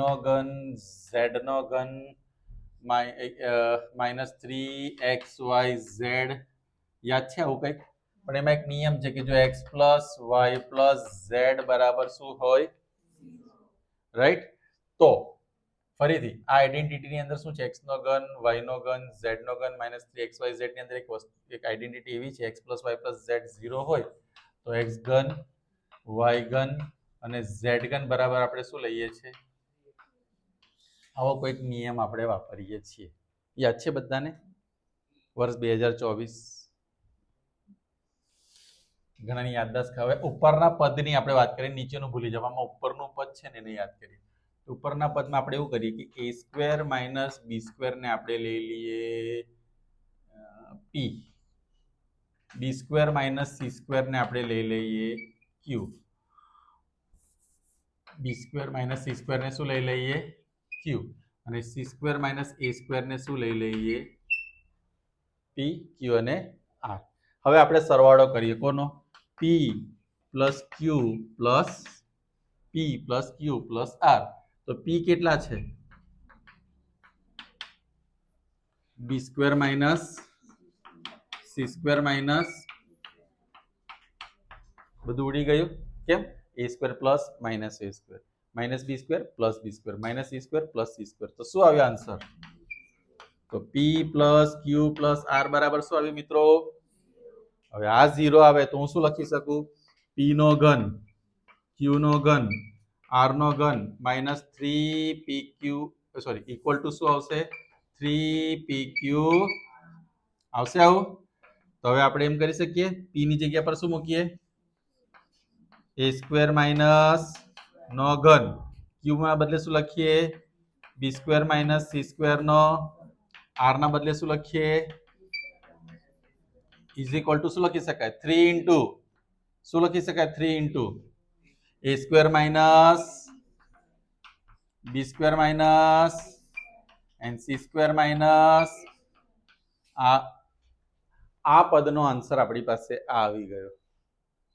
નો ઘન ઝેડ નો ઘન minus three X Y Z યાદ છે આવું કંઈક? પણ એમાં એક નિયમ છે કે જો X plus Y plus Z બરાબર શું હોય? રાઈટ તો ફરીથી, આ આઈડેન્ટિટીની અંદર શું છે? એક્સનો ઘન વાયનો ઘન ઝેડનો ઘન માઇનસ થ્રી એક્સ વાય ઝેડની અંદર એક વસ્તુ, એક આઈડેન્ટિટી એવી છે X plus Y plus Z zero હોય, તો એક્સ ઘન વાય ઘન અને ઝેડ ઘન બરાબર આપણે શું લઈએ છીએ? આવો કોઈક નિયમ આપણે વાપરીએ છીએ. યાદ છે બધાને? વર્ષ બે હજાર ચોવીસ. ઘણાની યાદદાસ્ત હવે ઉપરના પદની આપણે વાત કરીએ, નીચેનું ભૂલી જવામાં ઉપરનું પદ છે ને એને યાદ કરીએ. ઉપરના પદમાં આપણે એવું કરીએ કે a square minus b square ને આપણે લઈ લઈએ p b square minus c square ને આપણે લઈ લઈએ q b square minus c square ને શું લઈ લઈએ? ક્યુ અને સી સ્ક્વેર માઇનસ એ સ્ક્વેરને શું લઈ લઈએ? પી ક્યુ અને આર હવે આપણે સરવાળો કરીએ. કોનો? P plus q plus p plus q plus r તો પી કેટલા છે? B square minus c square minus બધું ઉડી ગયું? કેમ? A square plus minus a square minus b square plus b square. Minus c square plus c square. તો શું આવ્યો આન્સર? તો p plus q plus r બરાબર શું આવ્યું મિત્રો? હવે આ ઝીરો આવે તો હું શું લખી શકું? પી નો ઘન, ક્યુ નો ઘન, આર નો ઘન, minus three p q, sorry, equal to શું આવશે? થ્રી પી ક્યુ આવશે આવું? તો હવે આપણે એમ કરી શકીએ, પી ની જગ્યા પર શું મૂકીએ? એ સ્ક્વેર માઇનસ નો ઘન ક્યુ ના બદલે શું લખીએ? B square minus c square નો આર ના બદલે શું લખીએ? ઇઝ ઇક્વલ ટુ શું લખી શકાય? થ્રી ઇન્ટુ શું લખી શકાય? Three into a square minus b square minus and c square minus આ આ પદનો આન્સર આપણી પાસે આ આવી ગયો.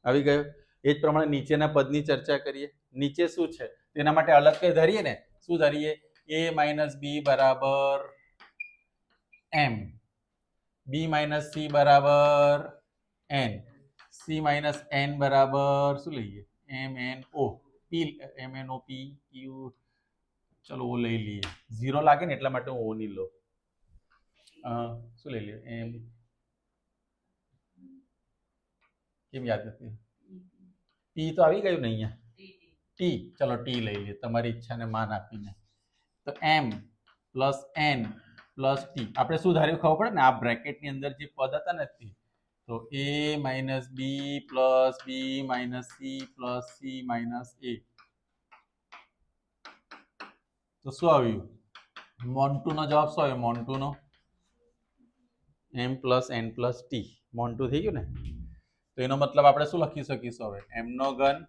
આવી ગયો? એ જ પ્રમાણે નીચેના પદની ચર્ચા કરીએ. નીચે શું છે? તેના માટે અલગ કઈ ધરીએ ને શું ધરીએ? એ માઇનસ બી બરાબર એમ બી માઇનસ સી બરાબર એન સી માઇનસ એન બરાબર શું લઈએ? M n o p m n o p q ચલો ઓ લઈ લઈએ. ઝીરો લાગે ને એટલા માટે હું ઓ નહીં લઉં. અ, શું લઈ લઈએ? એમ કેમ યાદ નથી? ટી તો આવી ગયું ને અહીંયા. ટી. ચલો ટી લઈ લઈએ, તમારી ઈચ્છાને માન આપીને. તો m plus n plus t. આપણે શું ધાર્યું ખબર પડે ને? આ બ્રેકેટની અંદર જે પદ હતા ને તે. તો a minus b plus b minus c plus c minus a. તો શું આવ્યું? મોન્ટુનો જવાબ શું આવ્યો? મોન્ટુનો. M plus n plus t. Montu થઈ ગયું ને? તો એનો મતલબ આપણે શું લખી શકીશું હવે? એમનો ઘન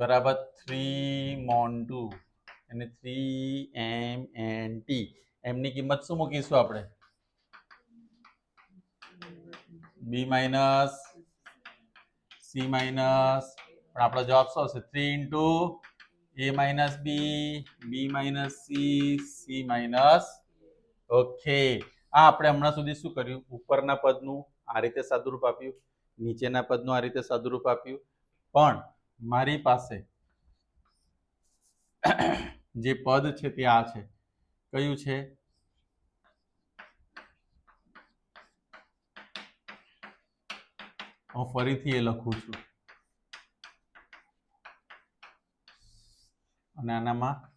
બરાબર થ્રી મોન્ટુ અને થ્રી એમ એન ટી એમની કિંમત શું મૂકીશું આપણે? બી માઇનસ સી માઇનસ પણ આપણો જવાબ શું હશે three into a minus b b minus c c minus okay આ આપણે હમણાં સુધી શું કર્યું? ઉપરના પદનું આ રીતે સાદુરૂપ આપ્યું, નીચેના પદનું આ રીતે સાદુરૂપ આપ્યું. પણ મારી પાસે જે પદ છે તે આ છે. કયું છે? હું ફરીથી એ લખું છું. અને આનામાં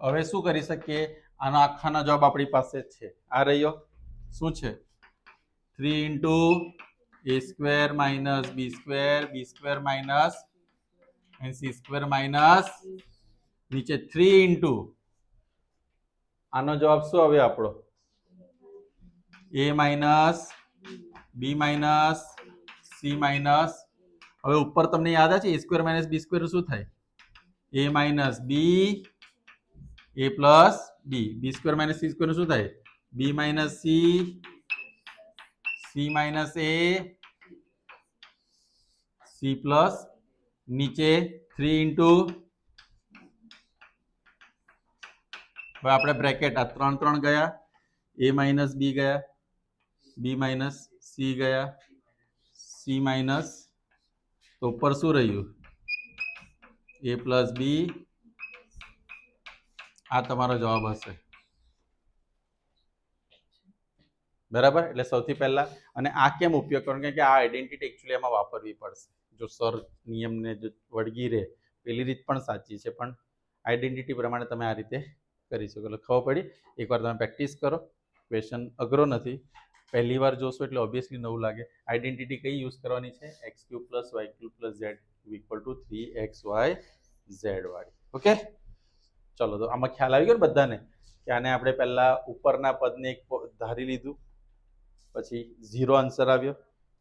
હવે શું કરી શકીએ? આનો આખાનો જવાબ આપણી પાસે છે. આ રહ્યો. શું છે? Three into a square minus b square b square minus and c square minus નીચે થ્રી ઇન્ટુ આનો જવાબ શું આવ્યો આપણો? A minus b minus c minus હવે ઉપર તમને યાદ છે a square minus b square શું થાય? A minus b a plus b b square minus c square શું થાય? B minus c c minus a c plus નીચે થ્રી ઇન્ટુ હવે આપણે બ્રેકેટ આ ત્રણ ત્રણ ગયા. એ માઇનસ બી ગયા બી માઇનસ સી ગયા સી માઇનસ તો ઉપર શું રહ્યું? એ પ્લસ બી આ તમારો જવાબ હશે. બરાબર? એટલે સૌથી પહેલા અને આ કેમ ઉપયોગ કરવાનો? કે આ આઈડેન્ટિટી એકચ્યુઅલી એમાં વાપરવી પડશે. જો સર નિયમને જો વળગી રહે, પેલી રીત પણ સાચી છે, પણ આઈડેન્ટિટી પ્રમાણે તમે આ રીતે કરી શકો. એટલે ખબર પડી? એકવાર તમે પ્રેક્ટિસ કરો. ક્વેશ્ચન અઘરો નથી. પહેલી વાર જોશો એટલે ઓબ્વિયસલી નવું લાગે. આઈડેન્ટિટી કઈ યુઝ કરવાની છે? X cube plus y cube plus z equal to three x y z વાળી. ઓકે ચલો, તો આમાં ખ્યાલ આવી ગયો ને બધાને? કે આને આપણે પહેલાં ઉપરના પદને એક ધારી લીધું. પછી ઝીરો આન્સર આવ્યો.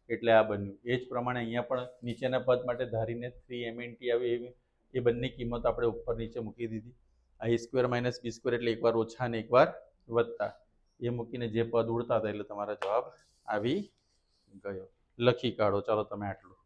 એટલે આ બન્યું. એ જ પ્રમાણે અહીંયા પણ નીચેના પદ માટે ધારીને થ્રી એમએનટી આવી એવી, એ બંને કિંમત આપણે ઉપર નીચે મૂકી દીધી. આ a square minus b square એટલે એકવાર ઓછા ને એકવાર વધતા. એ મૂકીને જે પદ ઉડતા હતા એટલે તમારા જવાબ આવી ગયો. લખી કાઢો. ચાલો તમે આટલું.